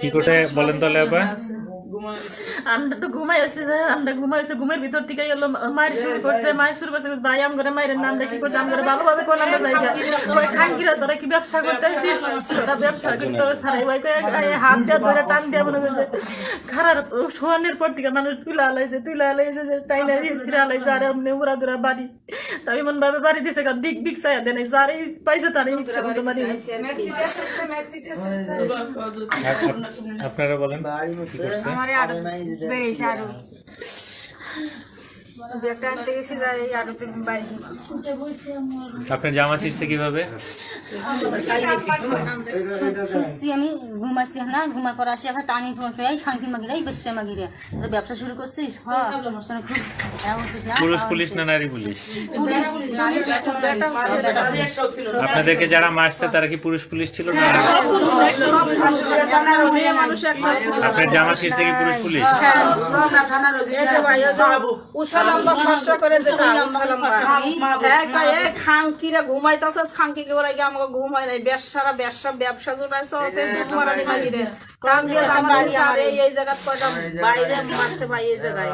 কি করছে বলেন তাহলে আবার? আমরা তো ঘুমাই আমরা ঘুমাই আছি ঘুমের ভিতর থেকে এলো মায়ের শুরু করছে মায়ের শুরু করছে ভাই আম করে মায়ের নাম কি করছে আম করে ভালোভাবে কোন আমরা যাই ওই খানকিরা তোরা কি ব্যবসা করতে আসিস তোরা ব্যবসা করতে সারাই ভাই কয়ে হাত দিয়ে ধরে টান দিয়ে মনে করছে খারাপ শোয়ানোর পর থেকে মানুষ তুলে আলাইছে তুলে আলাইছে টাইনা দিয়ে ছিঁড়ে আলাইছে আর এমনি উড়া দুরা বাড়ি। তাই এমন ভাবে বাড়ি দিছে দিক দিক চাই দেন যারাই পাইছে তারাই ইচ্ছা মতো বাড়ি আপনারা বলেন কি করছে আমারে আরও বেড়েছে আরও ব্যাগটা আনতে গেছি যাই আরও বাড়ি আপনার জামা ছিঁড়ছে কীভাবে? শুচ্ছি আমি ঘুমাচ্ছি না ঘুমার পর আসি আবার টানি শান্তি মাগিরে এই বেশি মাগিরে তোর ব্যবসা শুরু করছিস? হ্যাঁ খুব হ্যাঁ পুরুষ পুলিশ না নারী পুলিশ। আপনাদেরকে যারা মারছে তারা কি পুরুষ পুলিশ ছিল না? আপনার জামা ছিঁড়ছে কি পুরুষ পুলিশ? কষ্ট করে যেটা হ্যাঁ খাঙ্কিরা খাঙ্কি কে বলে আমাকে ঘুম হয় নাই? ব্যবসারা ব্যবসা ব্যবসা জোটাইছে মাগিরে এই জায়গা কয়টা বাইরে মারছে ভাই এই জায়গায়।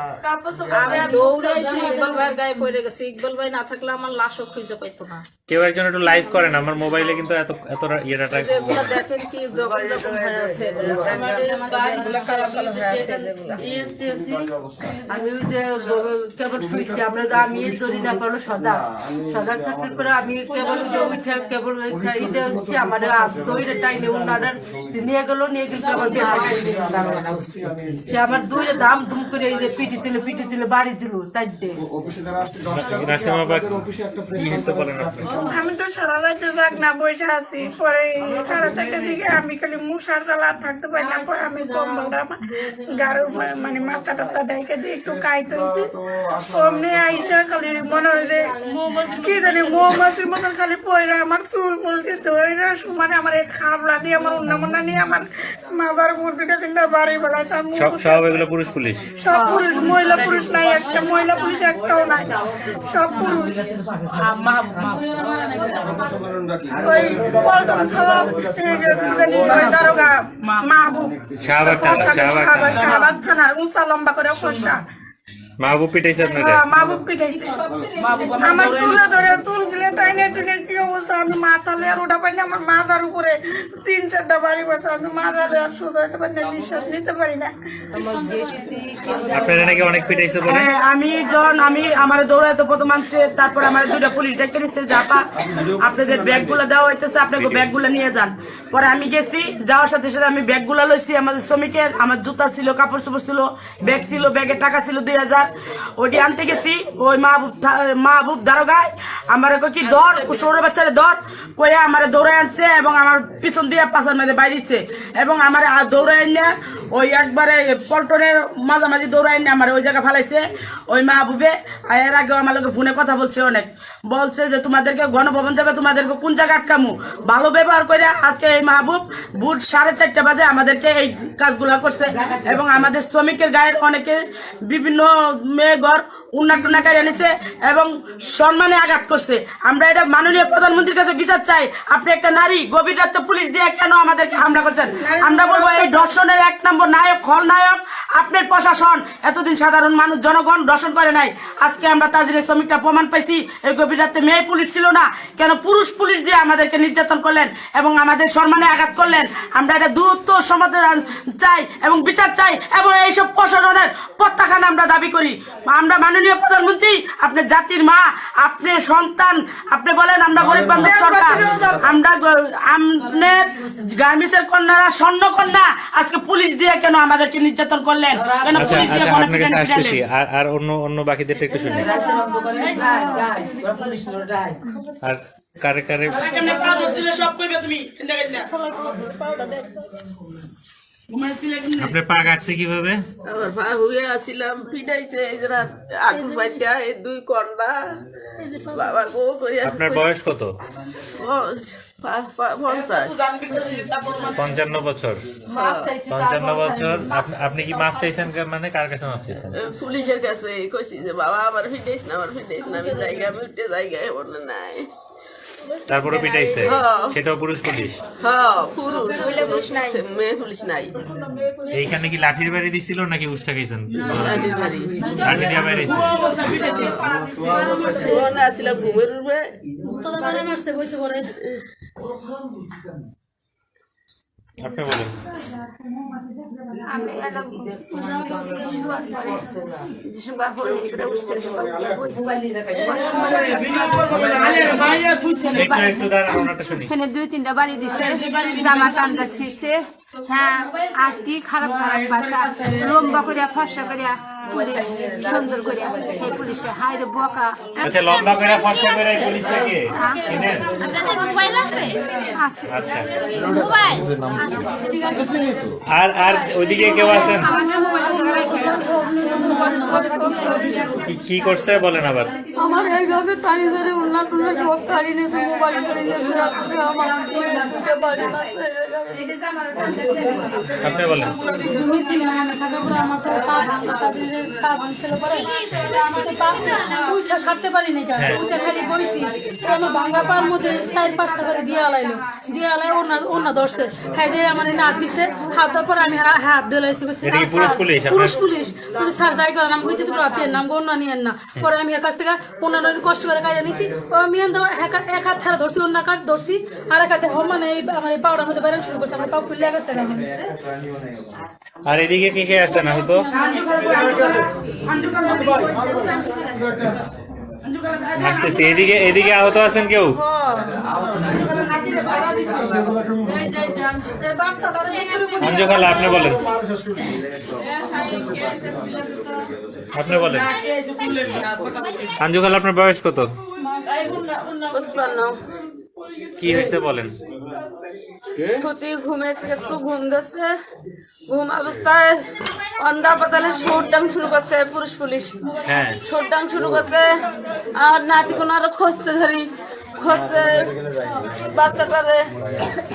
আমি দৌড়ে এসে ইকবাল ভাইয়ের গায়ে পড়ে গেছি। ইকবাল ভাই না থাকলে আমার লাশও খুঁজে পাইতো না। কেউ একজন একটু লাইভ করেন আমার মোবাইলে কিন্তু এত এত ইয়েটা দেখেন কি হয়ে আছে আমি যে কেবল শুয়েছি আমরা তো আমি ধরি না পারল সদা। সদা থাকার পরে আমি কেবল যে উঠে কেবল খাইতে হচ্ছে আমার দইরে টাইনে উন্নাডার নিয়ে গেল নিয়ে কিন্তু আমার। সে আমার দইরে দাম দুম করে এই যে পিটি দিল পিটি দিল বাড়ি দিল চারটে। আমি তো সারা রাতে যাক না বসে আছি পরে সাড়ে চারটার দিকে আমি খালি মুসার জ্বালা থাকতে পারি না পরে আমি কম্বলটা গাড়ো মানে মাথা টাথা ডাইকে দিয়ে একটু কাইতে হয়েছি অমনি আইসা খালি মনে হয় যে কি জানি মৌমাছির মতন খালি পয়রা আমার চুল মুলটি ধরে মানে আমার এই খাবলা দিয়ে আমার উন্না মুন্না নিয়ে আমার মাথার উপর দুটা তিনটা বাড়ি বেড়াচ্ছে সব সব এগুলো পুরুষ পুলিশ? সব পুরুষ মহিলা পুরুষ নাই একটা মহিলা পুরুষ একটাও নাই সব পুরুষ। ওই পল্টন ওই দারোগা মাহবুব। শাহবাগ থানা, শাহবাগ থানা। শাহবাগ শাহবাগ থানার উঁচা লম্বা করে ফসা মাহবুব পিটাইছে আপনারা হ্যাঁ, মাহবুব পিঠাইছে আমার চুলে ধরে চুল গিলে টাইনে টুনে কি অবস্থা? আমি মাথা লিয়ে আর ওটা পারি না আমার মাথার উপরে তিন চারটা বাড়ি পড়ছে আমি মাথা আর সোজা হতে পারি না নিঃশ্বাস নিতে পারি না। আপনারা নাকি অনেক পিটাইছে বলে? হ্যাঁ আমি জন আমি আমার দৌড়াইতে প্রথম আনছে তারপর আমার দুইটা পুলিশ ডেকে নিচ্ছে জাপা আপনাদের ব্যাগগুলো দেওয়া হইতেছে আপনাকে ব্যাগগুলো নিয়ে যান। পরে আমি গেছি যাওয়ার সাথে সাথে আমি ব্যাগগুলো লইছি আমাদের শ্রমিকের আমার জুতা ছিল কাপড় চোপড় ছিল ব্যাগ ছিল ব্যাগে টাকা ছিল দুই হাজার। ওইটি আনতে গেছি ওই মাহবুব মাহবুব দারোগায় আমার কি দর সৌর বাচ্চারে দর কয়ে আমার দৌড়াই আনছে এবং আমার পিছন দিয়ে পাশার মধ্যে বাইরেছে। এবং আমার দৌড়াই না, ওই একবারে পল্টনের মাঝামাঝি দৌড়াই না, আমার ওই জায়গা ফালাইছে। ওই মাহবুবে এর আগেও আমার লোকে ফোনে কথা বলছে অনেক। বলছে যে, তোমাদেরকে গণভবন যাবে, তোমাদেরকে কোন জায়গা আটকামু? ভালো ব্যবহার করে আজকে এই মাহবুব বুট সাড়ে চারটে বাজে আমাদেরকে এই কাজগুলো করছে। এবং আমাদের শ্রমিকের গায়ের অনেকে বিভিন্ন মেয়ে ঘর উন্নাট টুন্না এনেছে এবং সম্মানে আঘাত করছে। আমরা এটা মাননীয় প্রধানমন্ত্রীর কাছে বিচার চাই। আপনি একটা নারী গভীর রাতে পুলিশ দিয়ে কেন আমাদেরকে হামলা করছেন? আমরা বলব এই ধর্ষণের এক নম্বর নায়ক খল নায়ক আপনার প্রশাসন। এতদিন সাধারণ মানুষ জনগণ দর্শন করে নাই। আজকে আমরা তাজিনের শ্রমিকটা প্রমাণ পাইছি এই গভীর রাতে মেয়ে পুলিশ ছিল না। কেন পুরুষ পুলিশ দিয়ে আমাদেরকে নির্যাতন করলেন এবং আমাদের সম্মানে আঘাত করলেন? আমরা এটা দূরত্ব সমাধান চাই এবং বিচার চাই এবং এইসব প্রশাসনের প্রত্যাখ্যান আমরা দাবি করি। আমরা মাননীয় প্রধানমন্ত্রী আপনার জাতির মা আপনি সন্তান আপনি বলেন আমরা গরিব বান্ধব সরকার আমরা আপনার গার্মেন্টসের কন্যারা স্বর্ণ কন্যা আজকে পুলিশ দিয়ে কেন আমাদেরকে নির্যাতন করলেন? কেন আচ্ছা পুলিশ দিয়ে আচ্ছা আপনার কাছে আসতেছি। আর আর অন্য অন্য বাকিদেরটা একটু শুনি। আর কারে কারে? আপনার পা কাটছে কীভাবে? আমার পা হুয়ে আসিলাম পিটাইছে এই যে রাত আটুর এই দুই কন্ডা। বাবা গো করিয়া আপনার বয়স কত? ও, পা- পা- পঞ্চাশ। পঞ্চান্ন বছর। পঞ্চান্ন বছর। আপ- আপনি কি মাপ চাইছেন মানে কার কাছে মাফ চাইছেন? পুলিশের কাছে। কইছি যে বাবা আমার ফিটাইস না আমার ফিটাইস না আমি জায়গা আমি উঠে জায়গায় নাই। তারপরে পিটাইছে। সেটাও পুরুষ পুলিশ। হ্যাঁ এইখানে কি লাঠির বাড়ি দিছিল নাকি উষ্টা খাইছেন। লাঠি দিয়ে আসছিলাম ঘুমের আপনি বলেন আমি একটা এখানে দুই তিনটা বাড়ি দিছে জামা টান্ডা ছিঁড়ছে হ্যাঁ আর কি খারাপ খারাপ ভাষা। লম্বা করিয়া ফসা করিয়া পুলিশ সুন্দর করিয়া এই পুলিশে হাই রে বকা। আচ্ছা লম্বা করে ফর্সা করে পুলিশটাকে? চিনেন আপনাদের মোবাইল আছে? আছে। আচ্ছা। মোবাইল? আর আর ওইদিকে কেউ আছে কি- কি করছে বলেন আবার। আমার এইভাবে টানি ধরে উন্নত সব কাড়ি নিয়েছে মোবাইল করে নিয়েছে আমার বাড়ি আপনি বলেন। তুমি থাকা পরে আমার তো পা ভাঙা পা ভাঙছিল পরে আমার তো পা উঠা সারতে পারি নাই উঠে খালি বইছি আমার ভাঙা পার মধ্যে চার পাঁচটা করে দিয়ে আলাইলো দিয়ে আলাই ওনা ওনা ধরছে হ্যাঁ। যে আমার হাত দিছে হাত পর আমি হাত পুরুষ পুলিশ? আপনার- পুলিশ স্যার যাই করেন আমি কইছি নাম অন্য নিয়েন না। পরে আমি এর কাছ থেকে দিন কষ্ট করে কাজে নিছি। ও দেওয়া এক হাত- ধরছি, অন্য কাজ ধরছি, আর এক হাতে মানে আমার এই মধ্যে বেরোন শুরু করছে। আমার পাউ ফুলে গেছে কেমন আর এদিকে কে কে আছেন আহত আসতেছি এদিকে এদিকে আহত আছেন কেউ অঞ্জু খালা আপনি বলেন আপনি বলেন অঞ্জু খালা আপনার বয়স কত পুষ্পান্ন কি হয়েছে বলেন? ছুটি ঘুমেছে একটু ঘুম দিচ্ছে ঘুম অবস্থায় অন্ধা পাতালে সুর ডাং শুরু করছে পুরুষ পুলিশ। হ্যাঁ। সুর ডাং শুরু করছে আর নাতি কোনো আরও খসছে ধরি। খসছে বাচ্চাটারে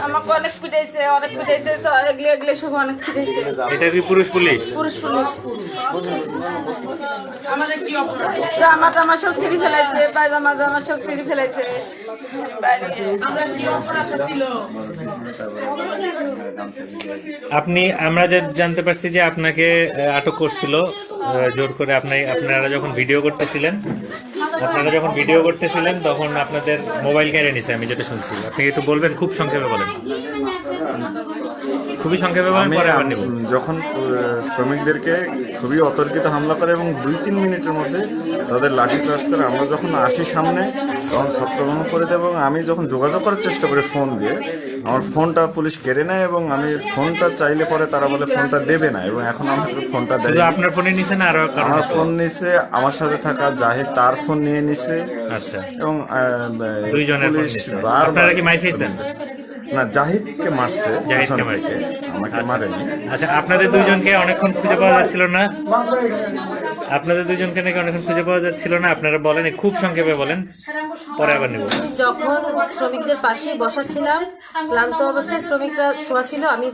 আমাকে অনেক পিটাইছে অনেক পিটাইছে তো এগলে এগলে সব অনেক পিটাইছে। এটা কি পুরুষ পুলিশ? পুরুষ পুলিশ। আমাদের কি অপরাধ? জামা টামা সব ছিঁড়ি ফেলাইছে পায়জামা জামা সব ছিঁড়ি ফেলাইছে। আপনি, আমরা যে জানতে পারছি যে আপনাকে আটক করছিল জোর করে আপনি আপনারা যখন ভিডিও করতেছিলেন, আপনারা যখন ভিডিও করতেছিলেন, তখন আপনাদের মোবাইল কেড়ে নিছে, আমি যেটা শুনছি। আপনি একটু বলবেন, খুব সংক্ষেপে বলেন। খুবই সংক্ষেপে আমি যখন শ্রমিকদেরকে খুবই অতর্কিত হামলা করে এবং দুই তিন মিনিটের মধ্যে তাদের লাঠি চার্জ করে আমরা যখন আসি সামনে তখন ছত্রভঙ্গ করে দেয় এবং আমি যখন যোগাযোগ করার চেষ্টা করি ফোন দিয়ে আমার ফোনটা পুলিশ কেড়ে নেয় এবং আমি ফোনটা চাইলে পরে তারা বলে ফোনটা দেবে না এবং এখন আমাকে ফোনটা দেয় আপনার ফোনে নিছে না আরও আমার ফোন নিছে আমার সাথে থাকা জাহিদ তার ফোন নিয়ে নিছে। আচ্ছা। এবং দুইজনের পুলিশ আপনারা কি মাই খেয়েছেন না জাহিদকে মারছে জাহিদকে মারছে। আমাকে মারেনি। আচ্ছা আপনাদের দুইজনকে অনেকক্ষণ খুঁজে পাওয়া যাচ্ছিল না? আপনাদের দুজনকে নাকি অনেকক্ষণ খুঁজে পাওয়া যাচ্ছিল না আপনারা বলেন খুব সংক্ষেপে বলেন পরে আবার নিব। যখন শ্রমিকদের পাশে বসাচ্ছিলাম ক্লান্ত অবস্থায় শ্রমিকরা শোয়া ছিল আমি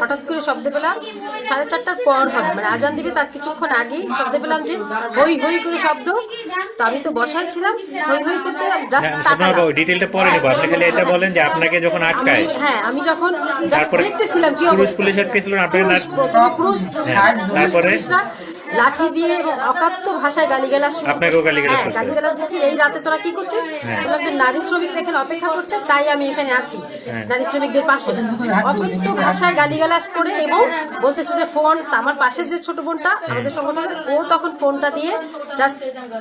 হঠাৎ করে শব্দ পেলাম সাড়ে চারটার পর হবে। মানে আজান দিবে তার কিছুক্ষণ আগেই শব্দ পেলাম যে হই হই করে শব্দ। তো আমি তো বসাই ছিলাম হই হই করতে জাস্ট তাকালাম। ডিটেলটা পরে নিব। আপনি খালি এটা বলেন যে আপনাকে যখন আটকায়। হ্যাঁ আমি যখন জাস্ট দেখতেছিলাম কি অবস্থা। পুলিশ আটকেছিল আপনাকে না প্রথম হ্যাঁ, পুরুষ তারপরে? লাঠি দিয়ে অকাত্য ভাষায় গালিগালাজ শুরু আপনাকেও করছে। গালিগালাজ হ্যাঁ, গালিগালাজ দিচ্ছে এই রাতে তোরা কি করছিস? হ্যাঁ। বললাম যে নারী শ্রমিক এখানে অপেক্ষা করছে তাই আমি এখানে আছি। হ্যাঁ। নারী শ্রমিকদের পাশে। অকথ্য ভাষায় গালিগালাজ করে এবং বলতেছে যে ফোন আমার পাশে যে ছোট বোনটা আমাদের সংগঠনের ও তখন ফোনটা দিয়ে জাস্ট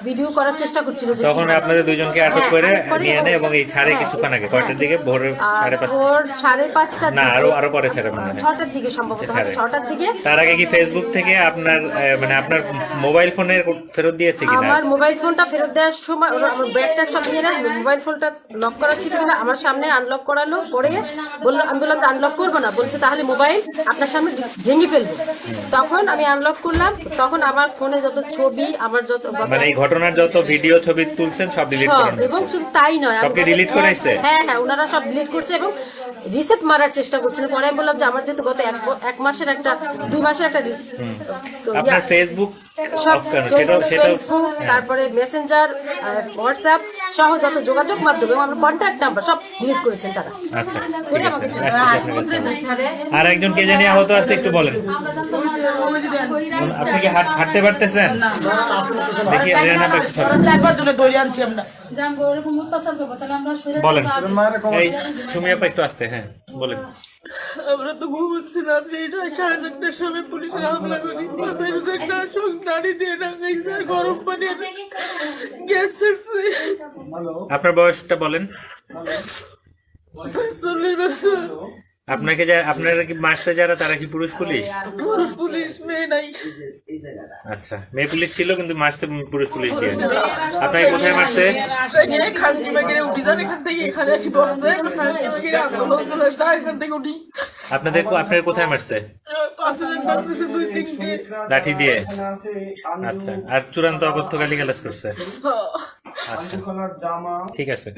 ভিডিও করার চেষ্টা করছিল যে তখন আপনাদের দুইজনকে আটক করে নিয়ে নেয় এবং- এই ছাড়ে কিছুক্ষণ আগে কয়টার দিকে? ভোরের সাড়ে পাঁচটা ভোর সাড়ে পাঁচটার না আরও আরও পরে ছাড়ে মনে ছটার দিকে সম্ভবত ছটার দিকে তার আগে কি ফেসবুক থেকে আপনার মানে আপনার মোবাইল ফোনের ফেরত দিয়েছে কিনা? আমার মোবাইল ফোনটা ফেরত দেওয়ার সময় ওরা আমার ব্যাগটা সব নিয়ে নেয় মোবাইল ফোনটা লক করা ছিল কিনা আমার সামনে আনলক করালো পরে বলল আমি বললাম আনলক করব না। বলছে তাহলে মোবাইল আপনার সামনে ভেঙে ফেলব। তখন আমি আনলক করলাম। তখন আমার ফোনে যত ছবি আমার যত মানে এই ঘটনার যত ভিডিও ছবি তুলছেন সব ডিলিট করেন এবং শুধু তাই নয় সবকে delete করাইছে? হ্যাঁ হ্যাঁ ওনারা সব ডিলিট করছে এবং রিসেট মারার চেষ্টা করছিলেন। পরে আমি বললাম যে আমার যেহেতু গত এক মাসের একটা দুই মাসের একটা আপনার ইয়া- ফেসবুক সব কেন তারপরে মেসেঞ্জার হোয়াটসঅ্যাপ সহ যত যোগাযোগ মাধ্যম আমার কন্ট্যাক্ট নাম্বার সব ডিলিট করেছেন তারা। আচ্ছা ঠিক আছে আর একজন কে জানি আহত আছে একটু বলেন। আপনি কি হাঁট- হাঁটতে পারতেছেন? দেখি রেনা পাঁচ আনছি আমরা। বলেন। এই সুমি আপা একটু আসতে হ্যাঁ বলেন। আমরা তো ঘুমাচ্ছিলাম সেইটা সাড়ে চারটার সময় পুলিশের হামলা করি। মাথায় শুধু একটা শোক দাঁড়ি দিয়ে ডাঙাইছে গরম পানি আর গ্যাস ছাড়ছে। আপনার বয়সটা বলেন। চল্লিশ বছর। আপনাকে যা আপনারা কি মারছে যারা তারা কি পুরুষ পুলিশ? পুরুষ পুলিশ মেয়ে নাই। আচ্ছা মেয়ে পুলিশ ছিল কিন্তু মারছে পুরুষ পুলিশ দিয়ে আপনাকে কোথায় মারছে? এখানে খানকি মাগিরে উঠি যান এখান থেকে এখানে আসি বসতে। আন্দোলন চলে আসছে এখান থেকে উঠি। আপনাদের আপনার কোথায় মারছে? লাঠি দিয়ে। আচ্ছা আর চূড়ান্ত অবস্থা গালি গালাজ করছে? হ্যাঁ। আচ্ছা ঠিক আছে।